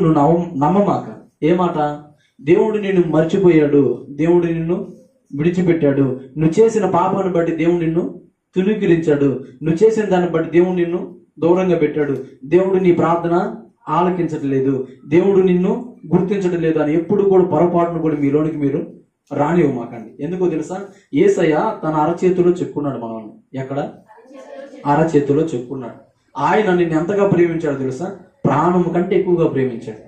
నువ్వు నమ్మ నమ్మమాక. ఏ మాట? దేవుడు నిన్ను మర్చిపోయాడు. దేవుడు నిన్ను విడిచిపెట్టాడు. నువ్వు చేసిన పాపాన్ని బట్టి దేవుడు నిన్ను తునీకరించాడు నువ్వు చేసిన దాన్ని బట్టి దేవుడు నిన్ను దూరంగా పెట్టాడు. దేవుడు నీ ప్రార్థన ఆలకించట్లేదు. దేవుడు నిన్ను గుర్తించడం లేదు అని ఎప్పుడు కూడా పొరపాటును కూడా మీలోనికి మీరు రానివ్వు మాకండి ఎందుకో తెలుసా? ఏసయ్య తన అరచేతిలో చెప్పుకున్నాడు మనల్ని ఎక్కడ? అరచేతిలో చెప్పుకున్నాడు ఆయన నిన్ను ఎంతగా ప్రేమించాడు తెలుసా? ప్రాణము కంటే ఎక్కువగా ప్రేమించాడు.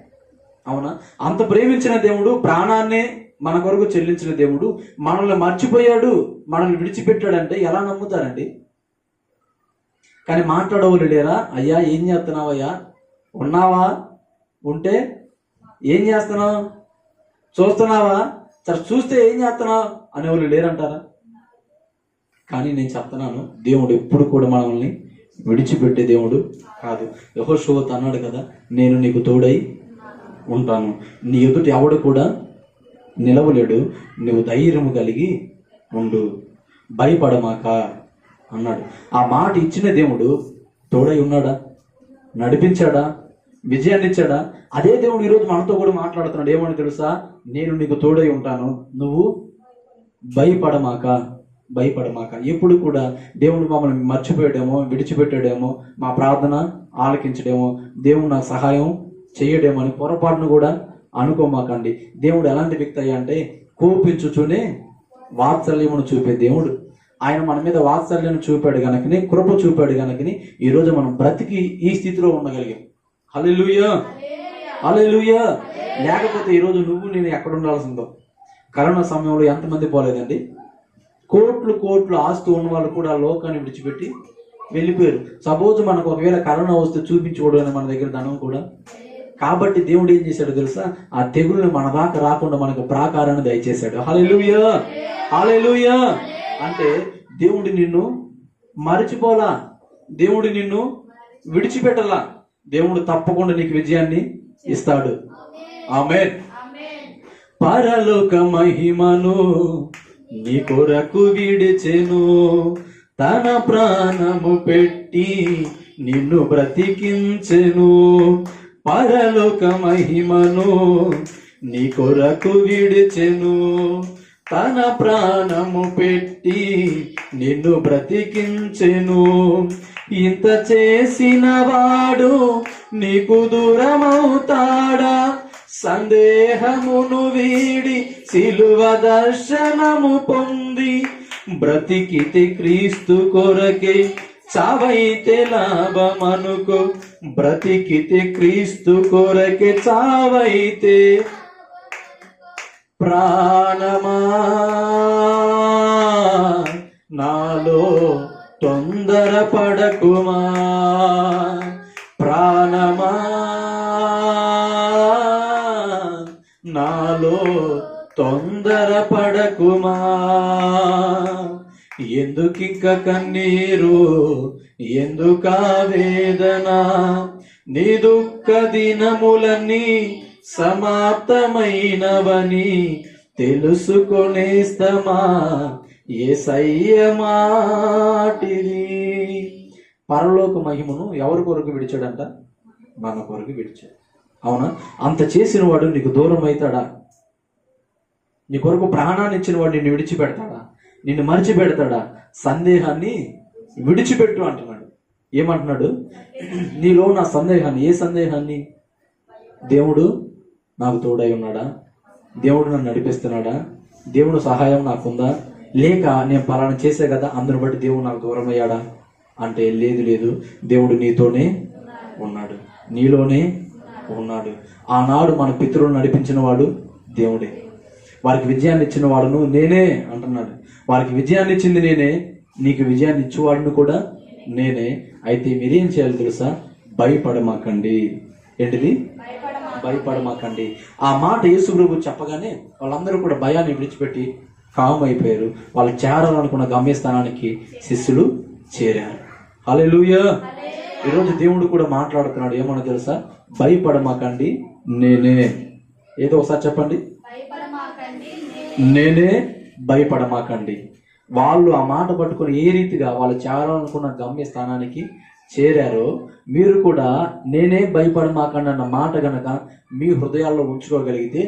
అవునా? అంత ప్రేమించిన దేవుడు ప్రాణాన్నే మన కొరకు చెల్లించిన దేవుడు మనల్ని మర్చిపోయాడు మనల్ని విడిచిపెట్టాడంటే ఎలా నమ్ముతారండి? కానీ మాట్లాడవలు లేరా? అయ్యా ఏం చేస్తున్నావయ్యా? ఉన్నావా? ఉంటే ఏం చేస్తున్నావు? చూస్తున్నావా? సరే చూస్తే ఏం చేస్తున్నావు? అనేవాళ్ళు లేరంటారా? కానీ నేను చెప్తున్నాను దేవుడు ఎప్పుడు కూడా మనల్ని విడిచిపెట్టే దేవుడు కాదు. యహోశోత్ అన్నాడు కదా నేను నీకు తోడై ఉంటాను. నీ ఎదుటి ఎవడు కూడా నిలవలేడు నువ్వు ధైర్యము కలిగి ఉండు. భయపడమాక అన్నాడు. ఆ మాట ఇచ్చిన దేవుడు తోడై ఉన్నాడా? నడిపించాడా? విజయాన్ని ఇచ్చాడా? అదే దేవుడు ఈరోజు మనతో కూడా మాట్లాడుతున్నాడు. ఏమని తెలుసా? నేను నీకు తోడై ఉంటాను. నువ్వు భయపడమాక భయపడమాక. ఎప్పుడు కూడా దేవుడు మమ్మల్ని మర్చిపోయాడేమో విడిచిపెట్టాడేమో మా ప్రార్థన ఆలకించడేమో దేవుడు నాకు సహాయం చేయడేమో అని పొరపాటును కూడా అనుకోమాకండి. దేవుడు ఎలాంటి వ్యక్తి అయ్యా అంటే కోపించుచునే వాత్సల్యమును చూపే దేవుడు. ఆయన మన మీద వాత్సల్యం చూపాడు గనకని కృప చూపాడు గనకని ఈరోజు మనం బ్రతికి ఈ స్థితిలో ఉండగలిగాం. అలే హల్లెలూయా! లేకపోతే ఈరోజు నువ్వు నేను ఎక్కడ ఉండాల్సిందో? కరోనా సమయంలో ఎంతమంది పోలేదండి? కోట్లు కోట్లు ఆస్తు ఉన్న వాళ్ళు కూడా ఆ లోకాన్ని విడిచిపెట్టి వెళ్ళిపోయారు. సపోజ్ మనకు ఒకవేళ కరోనా వస్తే చూపించుకోవడం మన దగ్గర ధనం కూడా. కాబట్టి దేవుడు ఏం చేశాడు తెలుసా? ఆ తెగుల్ని మన దాకా రాకుండా మనకు ప్రాకారాన్ని దయచేశాడు. హల్లెలూయా! హల్లెలూయా! అంటే దేవుడు నిన్ను మరిచిపోలా. దేవుడు నిన్ను విడిచిపెట్టలా. దేవుడు తప్పకుండా నీకు విజయాన్ని ఇస్తాడు. ఆమెన్. పరలోక మహిమను నీ కొరకు విడిచెను తన ప్రాణము పెట్టి నిన్ను బ్రతికించెను. పరలోక మహిమను నీ కొరకు విడిచెను తన ప్రాణము పెట్టి నిన్ను బ్రతికించెను. ఇంత చేసిన వాడు నీకు దూరమవుతాడా? సందేహమును వీడి శిలువ దర్శనము పొంది బ్రతికితే క్రీస్తు కొరకే చావైతే లాభమనుకో. బ్రతికితే క్రీస్తు కొరకే చావైతే ప్రాణమా. నాలో తొందర పడకుమా ప్రాణమా. నాలో తొందర పడకుమా ఎందుకింక కన్నీరు ఎందుకా వేదన? నీ దుఃఖ దినములన్నీ సమాప్తమైనవని తెలుసుకొనేస్తమా ఏ సయ్యమాటిది పరలోక మహిమను ఎవరి కొరకు విడిచాడంట? మన కొరకు విడిచాడు. అవునా? అంత చేసిన వాడు నీకు దూరం అవుతాడా నీ కొరకు ప్రాణాన్ని ఇచ్చిన వాడు నిన్ను విడిచిపెడతాడా? నిన్ను మరిచిపెడతాడా? సందేహాన్ని విడిచిపెట్టు అంటున్నాడు. ఏమంటున్నాడు? నీలో నా సందేహాన్ని ఏ సందేహాన్ని? దేవుడు నాకు తోడై ఉన్నాడా? దేవుడు నన్ను నడిపిస్తున్నాడా? దేవుడు సహాయం నాకుందా? లేక నేను పలానా చేసే కదా అందరు బట్టి దేవుడు నాకు దూరం అయ్యాడా అంటే లేదు లేదు దేవుడు నీతోనే ఉన్నాడు. నీలోనే ఉన్నాడు. ఆనాడు మన పితరులు నడిపించిన వాడు దేవుడే. వారికి విజయాన్ని ఇచ్చిన వాడును నేనే అంటున్నాడు. వారికి విజయాన్ని ఇచ్చింది నేనే నీకు విజయాన్ని ఇచ్చేవాడును కూడా నేనే. అయితే మీరేం చేయాలి తెలుసా? భయపడమాకండి. ఏంటిది? భయపడమాకండి. ఆ మాట యేసుప్రభు చెప్పగానే వాళ్ళందరూ కూడా భయాన్ని విడిచిపెట్టి కామ్ అయిపోయారు వాళ్ళు చేరాలనుకున్న గమ్యస్థానానికి శిష్యులు చేరారు. హల్లెలూయా! ఈరోజు దేవుడు కూడా మాట్లాడుతున్నాడు. ఏమన్నా తెలుసా? భయపడమాకండి నేనే. ఏదో ఒకసారి చెప్పండి. నేనే భయపడమాకండి. వాళ్ళు ఆ మాట పట్టుకొని ఏ రీతిగా వాళ్ళు చేరాలనుకున్న గమ్య స్థానానికి చేరారో మీరు కూడా నేనే భయపడమాకండి అన్న మాట గనక మీ హృదయాల్లో ఉంచుకోగలిగితే